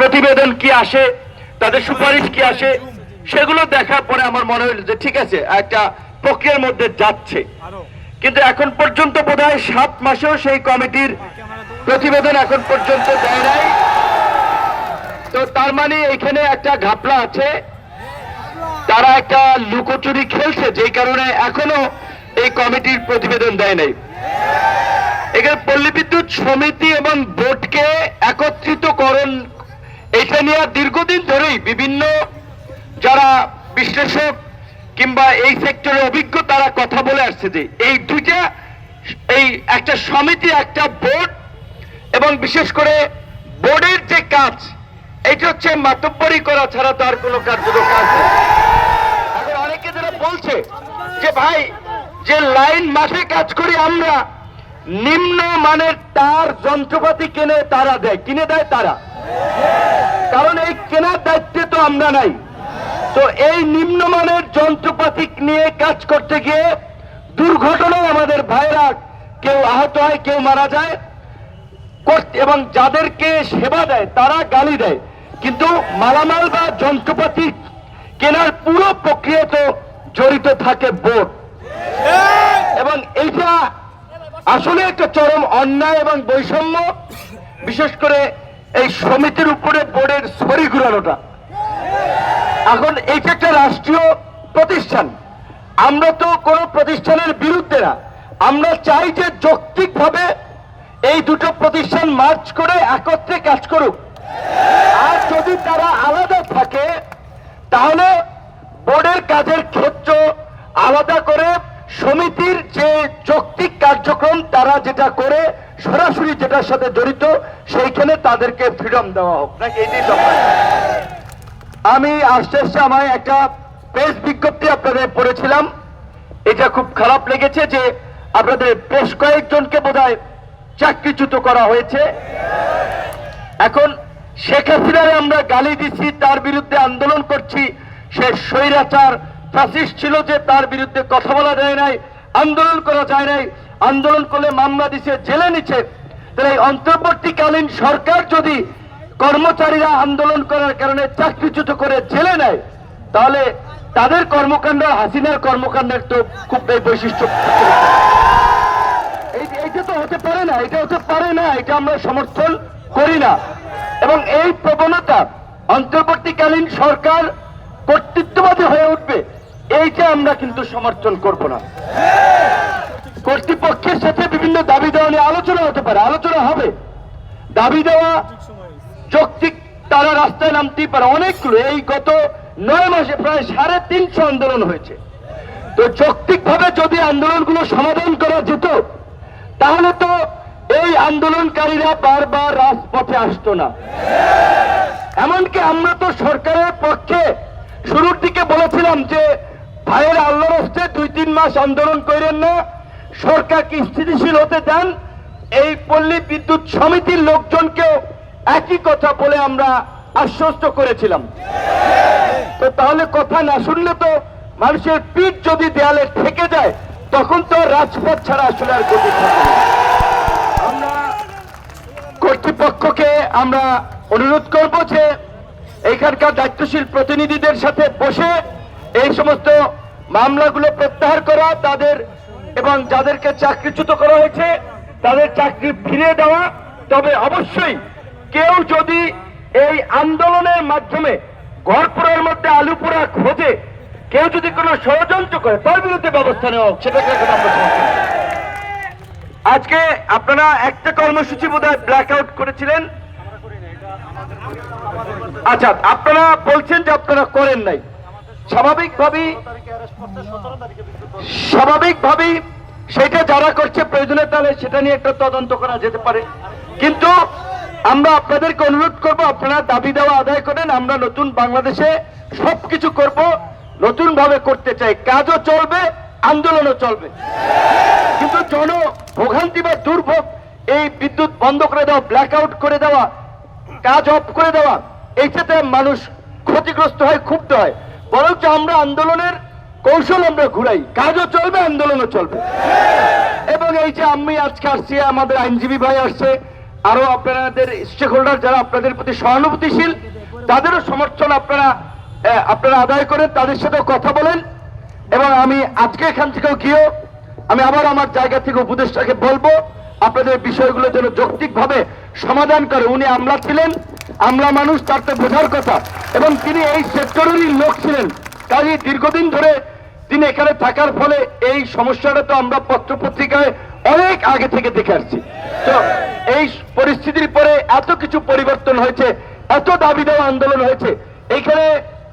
প্রতিবেদন কি আসে, তাদের সুপারিশ কি আসে, সেগুলো দেখার পরে আমার মনে হলো যে ঠিক আছে, একটা প্রক্রিয়ার মধ্যে যাচ্ছে। কিন্তু এখন পর্যন্ত বোধহয় সাত মাসেও সেই কমিটির প্রতিবেদন এখন পর্যন্ত দেয় নাই। তো তার মানে এখানে একটা ঘাপলা আছে। তারা একটা লুকোচুরি খেলছে, যেই কারণে এখনও এই কমিটির প্রতিবেদন দেয় নাই। এখানে পল্লী বিদ্যুৎ সমিতি এবং বোর্ডকে একত্রিতকরণ এটা নিয়ে দীর্ঘদিন ধরেই বিভিন্ন যারা বিশ্লেষক কিংবা এই সেক্টরে অভিজ্ঞ, তারা কথা বলে আসছে যে এই দুইটা, এই একটা সমিতি, একটা বোর্ড এবং বিশেষ করে বোর্ডের যে কাজ এটা হচ্ছে মাতব্বরি করা ছাড়া তার কোনো কাজ নেই। এখন অনেকে যারা বলছে যে ভাই, যে লাইন মাঠে কাজ করি আমরা, নিম্ন মানের তার যন্ত্রপাতি কিনে তারা দেয়। কিনে দেয় তারা? কারণ এই কেনার দায়িত্বে তো আমরা নাই। তো এই নিম্নমানের যন্ত্রপাতি নিয়ে কাজ করতে গিয়ে দুর্ঘটনায় আমাদের ভাইরা কেউ আহত হয়, কেউ মারা যায়। এবং যাদেরকে সেবা দেয়, তারা গালি দেয়। কিন্তু মালামাল বা যন্ত্রপাতি কেনার পুরো প্রক্রিয়া তো জড়িত থাকে বোর্ড। এবং এইটা আসলে একটা চরম অন্যায় এবং বৈষম্য। বিশেষ করে এই সমিতির উপরে বোর্ডের ছড়ি ঘুরানোটা। এখন এইটা একটা রাষ্ট্রীয় প্রতিষ্ঠান। আমরা তো কোনো প্রতিষ্ঠানের বিরুদ্ধে না। আমরা চাই যে যৌক্তিকভাবে এই দুটো প্রতিষ্ঠান মার্চ করে একত্রে কাজ করুক। আর যদি তারা আলাদা থাকে, তাহলে বোর্ডের কাজের ক্ষেত্র আলাদা করে সমিতির যে যৌক্তিক কার্যক্রম, তারা যেটা করে, সরাসরি যেটার সাথে জড়িত, সেইখানে তাদেরকে ফ্রিডম দেওয়া হোক। নাকি আমি আস্তে আস্তে আমায় একটা প্রেস বিজ্ঞপ্তি আপনাদের পড়েছিলাম। এটা খুব খারাপ লেগেছে যে আপনাদের বেশ কয়েকজনকে বোধ হয় চাকরিচ্যুত করা হয়েছে। এখন শেখ হাসিনারে আমরা গালি দিচ্ছি, তার বিরুদ্ধে আন্দোলন করছি, সে স্বৈরাচার ফ্যাসিস্ট ছিল যে তার বিরুদ্ধে কথা বলা যায় নাই, আন্দোলন করা যায় নাই। আন্দোলন করলে মামলা দিছে, জেলে নিচ্ছে তাহলে এই অন্তর্বর্তীকালীন সরকার যদি কর্মচারীরা আন্দোলন করার কারণে চাকরিচ্যুত করে জেলে নেয়, তাহলে তাদের কর্মকাণ্ড, হাসিনার কর্মকাণ্ডের তো খুব বৈশিষ্ট্য এইটা তো হতে পারে না, এটা হতে পারে না, এটা আমরা সমর্থন করি না। এবং এই প্রবণতা অন্তর্বর্তীকালীন সরকার কর্তৃত্ববাদী হয়ে উঠবে। এইটা আমরা কিন্তু সমর্থন করব না। কর্তৃপক্ষের সাথে বিভিন্ন দাবি দেওয়া নিয়ে আলোচনা হতে পারে, আলোচনা হবে। দাবি দেওয়া যৌক্তিক, তারা রাস্তায় নামতেই পারে। অনেকগুলো, এই গত নয় মাসে প্রায় সাড়ে তিনশো আন্দোলন হয়েছে। তো যৌক্তিকভাবে যদি আন্দোলনগুলো সমাধান করা যেত, তাহলে তো এই আন্দোলনকারীরা বারবার রাজপথে আসতো না। এমনকি আমরা তো সরকারের পক্ষে শুরুর দিকে বলেছিলাম যে ভাইয়ের আল্লাহর হস্তে দুই তিন মাস আন্দোলন করেন না, সরকারকে স্থিতিশীল হতে দেন, এই পল্লী বিদ্যুৎ সমিতির লোকজনকেও একই কথা বলে আমরা আশ্বস্ত করেছিলাম। তো তাহলে কথা না শুনলে তো মানুষের পিঠ যদি দেয়ালে থেকে যায়, তখন তো রাজপথ ছাড়া আসলে আর গতি আমরা কর্তৃপক্ষকে আমরা অনুরোধ করব যে এখানকার দায়িত্বশীল প্রতিনিধিদের সাথে বসে এই সমস্ত মামলাগুলো প্রত্যাহার করা, তাদের এবং যাদেরকে চাকরিচ্যুত করা হয়েছে, তাদের চাকরি ফিরিয়ে দেওয়া। তবে অবশ্যই কেউ যদি এই আন্দোলনের মাধ্যমে ঘরপুরের মধ্যে আলুপুরা খোঁজে, কেউ যদি কোনো ষড়যন্ত্র করে, তার বিরুদ্ধে ব্যবস্থা নেওয়া হোক সেটাকে। আজকে আপনারা একটা কর্মসূচি বোধহয় ব্ল্যাক আউট করেছিলেন। আচ্ছা আপনারা বলছেন যে আপনারা করেন নাই। স্বাভাবিকভাবেই স্বাভাবিকভাবেই সেটা যারা করছে প্রয়োজনে তাহলে সেটা নিয়ে একটা তদন্ত করা যেতে পারে। কিন্তু আমরা আপনাদেরকে অনুরোধ করব, আপনারা দাবি দেওয়া আদায় করেন, আমরা নতুন বাংলাদেশে করব নতুন ভাবে করতে চাই। কাজও চলবে, আন্দোলনও চলবে। কিন্তু জন ভোগান্তি বা দুর্ভোগ, এই বিদ্যুৎ বন্ধ করে দেওয়া ব্ল্যাক আউট করে দেওয়া, কাজ অফ করে দেওয়া, এইটাতে মানুষ ক্ষতিগ্রস্ত হয়, ক্ষুব্ধ হয়। বরঞ্চ আমরা আন্দোলনের কৌশল আমরা ঘুরাই। কাজও চলবে, আন্দোলনও চলবে। এবং এই যে আমি আজকে আসছি, আমাদের আইনজীবী ভাই আসছে আরও আপনাদের স্টেক হোল্ডার যারা আপনাদের প্রতি সহানুভূতিশীল, তাদেরও সমর্থন আপনারা আপনারা আদায় করেন, তাদের সাথেও কথা বলেন। এবং আমি আজকে এখান থেকেও গিয়েও, আমি আবার আমার জায়গা থেকে উপদেষ্টাকে বলব, আপনাদের বিষয়গুলো যেন যৌক্তিকভাবে সমাধান করে। উনি আমলা ছিলেন আমলা মানুষ তার তো বোঝার কথা। এবং তিনি এই সেক্টরেরই লোক ছিলেন। কাজে দীর্ঘদিন ধরে তিনি এখানে থাকার ফলে এই সমস্যাটা তো আমরা পত্র পত্রিকায় অনেক আগে থেকে দেখে আসছি। তো এই পরিস্থিতির পরে এত কিছু পরিবর্তন হয়েছে, এত দাবি দেওয়া আন্দোলন হয়েছে, এইখানে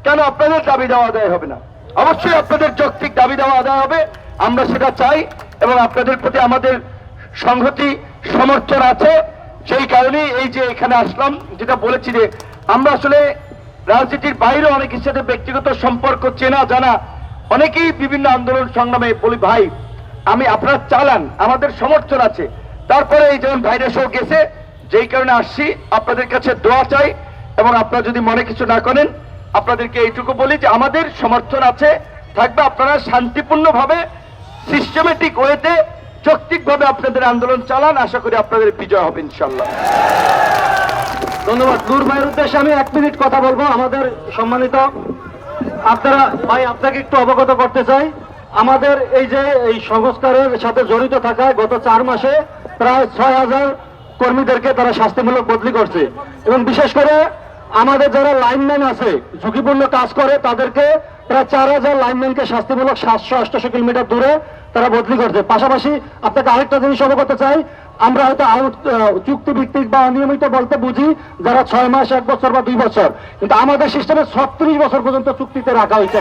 কেন আপনাদের দাবি দেওয়া আদায় হবে না? অবশ্যই আপনাদের যৌক্তিক দাবি দেওয়া আদায় হবে, আমরা সেটা চাই এবং আপনাদের প্রতি আমাদের সংহতি, সমর্থন আছে। সেই কারণে এই যে এখানে আসলাম, যেটা বলেছি যে আমরা আসলে রাজনীতির বাইরে অনেকের সাথে ব্যক্তিগত সম্পর্ক, চেনা, জানা, অনেকেই বিভিন্ন আন্দোলন সংগ্রামে বলি, ভাই, আমি আপনার চালান, আমাদের সমর্থন আছে। তারপরে এই যেমন ভাইরা সহ গেছে, যেই কারণে আসছি, আপনাদের কাছে দোয়া চাই এবং আপনারা যদি মনে কিছু না করেন, আপনাদেরকে এইটুকু বলি যে আমাদের সমর্থন আছে, থাকবে আপনারা শান্তিপূর্ণভাবে সিস্টেমেটিক ওয়েতে যৌক্তিকভাবে আপনাদের আন্দোলন চালান, আশা করি আপনাদের বিজয় হবে ইনশাল্লাহ ধন্যবাদ। নূর ভাইয়ের উদ্দেশ্যে আমি এক মিনিট কথা বলব, আমাদের সম্মানিত আপনারা, ভাই, আপনাকে একটু অবগত করতে চাই। আমাদের এই যে এই সংস্কারের সাথে জড়িত থাকায় গত চার মাসে প্রায় ছয় হাজার কর্মীদেরকে তারা শাস্তিমূলক বদলি করছে। এবং বিশেষ করে আমাদের যারা লাইনম্যান আছে, ঝুঁকিপূর্ণ কাজ করে, তাদেরকে প্রায় চার হাজার লাইনম্যানকে শাস্তিমূলক সাতশো আটশো কিলোমিটার দূরে তারা বদলি করছে। পাশাপাশি আপনাকে আরেকটা জিনিস অবগত চাই। আমরা হয়তো আউট চুক্তি ভিত্তিক বা অনিয়মিত বলতে বুঝি যারা ছয় মাস, এক বছর বা দুই বছর। কিন্তু আমাদের সিস্টেমে ছত্রিশ বছর পর্যন্ত চুক্তিতে রাখা হয়েছে